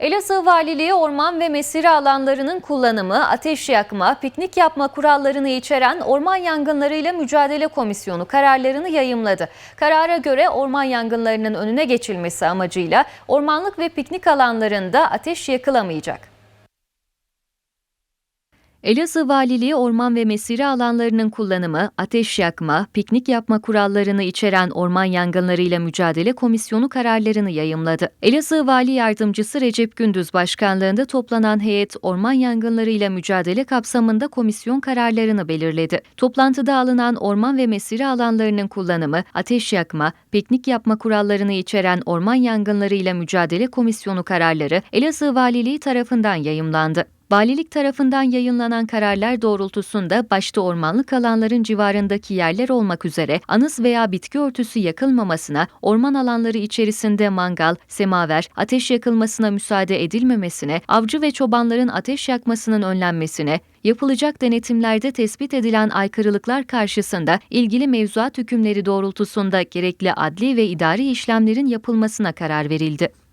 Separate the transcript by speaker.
Speaker 1: Elazığ Valiliği orman ve mesire alanlarının kullanımı, ateş yakma, piknik yapma kurallarını içeren Orman Yangınlarıyla Mücadele Komisyonu kararlarını yayımladı. Karara göre orman yangınlarının önüne geçilmesi amacıyla ormanlık ve piknik alanlarında ateş yakılamayacak. Elazığ Valiliği orman ve mesire alanlarının kullanımı, ateş yakma, piknik yapma kurallarını içeren Orman Yangınlarıyla Mücadele Komisyonu kararlarını yayımladı. Elazığ Vali Yardımcısı Recep Gündüz Başkanlığında toplanan heyet orman yangınlarıyla mücadele kapsamında komisyon kararlarını belirledi. Toplantıda alınan orman ve mesire alanlarının kullanımı, ateş yakma, piknik yapma kurallarını içeren Orman Yangınlarıyla Mücadele Komisyonu kararları Elazığ Valiliği tarafından yayımlandı. Valilik tarafından yayınlanan kararlar doğrultusunda başta ormanlık alanların civarındaki yerler olmak üzere anız veya bitki örtüsü yakılmamasına, orman alanları içerisinde mangal, semaver, ateş yakılmasına müsaade edilmemesine, avcı ve çobanların ateş yakmasının önlenmesine, yapılacak denetimlerde tespit edilen aykırılıklar karşısında ilgili mevzuat hükümleri doğrultusunda gerekli adli ve idari işlemlerin yapılmasına karar verildi.